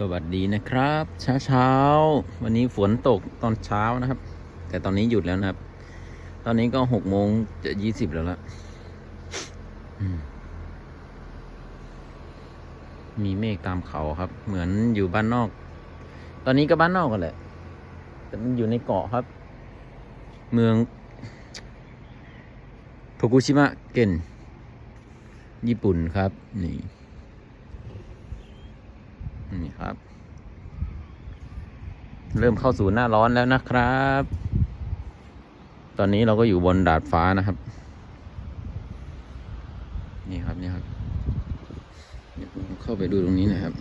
สวัสดีนะครับ เช้าเช้าวันนี้ฝนตกตอนเช้านะครับ แต่ตอนนี้หยุดแล้วนะครับ ตอนนี้ก็หกโมงจะยี่สิบแล้วละมมีเมฆตามเขาครับ เหมือนอยู่บ้านนอก ตอนนี้ก็บ้านนอกกันแหละแต่มันอยู่ในเกาะครับ เมืองโทกุชิมะเกนญี่ปุ่นครับ นี่ นี่ครับ เริ่มเข้าสู่หน้าร้อนแล้วนะครับ ตอนนี้เราก็อยู่บนดาดฟ้านะครับ นี่ครับนี่ครับเดี๋ยวผมเข้าไปดูตรงนี้นะครับ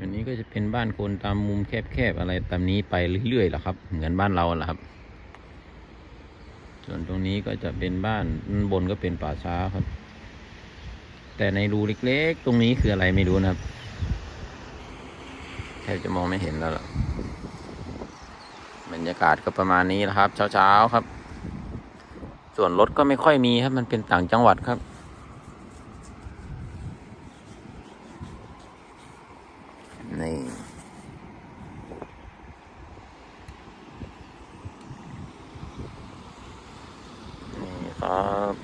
อันนี้ก็จะเป็นบ้านคนตามมุมแคบๆอะไรตามนี้ไปเรื่อยๆหละครับ เหมือนบ้านเราแหละครับ ส่วนตรงนี้ก็จะเป็นบ้านบนก็เป็นป่าช้าครับ แต่ในรูเล็กๆ ตรงนี้คืออะไรไม่รู้นะครับแทบจะมองไม่เห็นแล้วล่ะบรรยากาศก็ประมาณนี้นะครับ เช้าๆครับ ส่วนรถก็ไม่ค่อยมีครับ มันเป็นต่างจังหวัดครับ นี่ครับ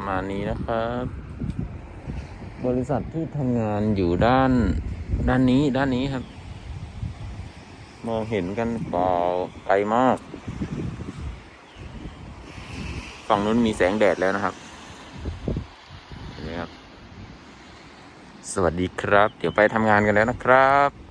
ประมาณนี้นะครับ บริษัทที่ทำงานอยู่ด้าน ด้านนี้ด้านนี้ครับ มองเห็นกันเปล่าไกลมากฝั่งนู้นมีแสงแดดแล้วนะครับนไหมครับ สวัสดีครับ เดี๋ยวไปทำงานกันแล้วนะครับ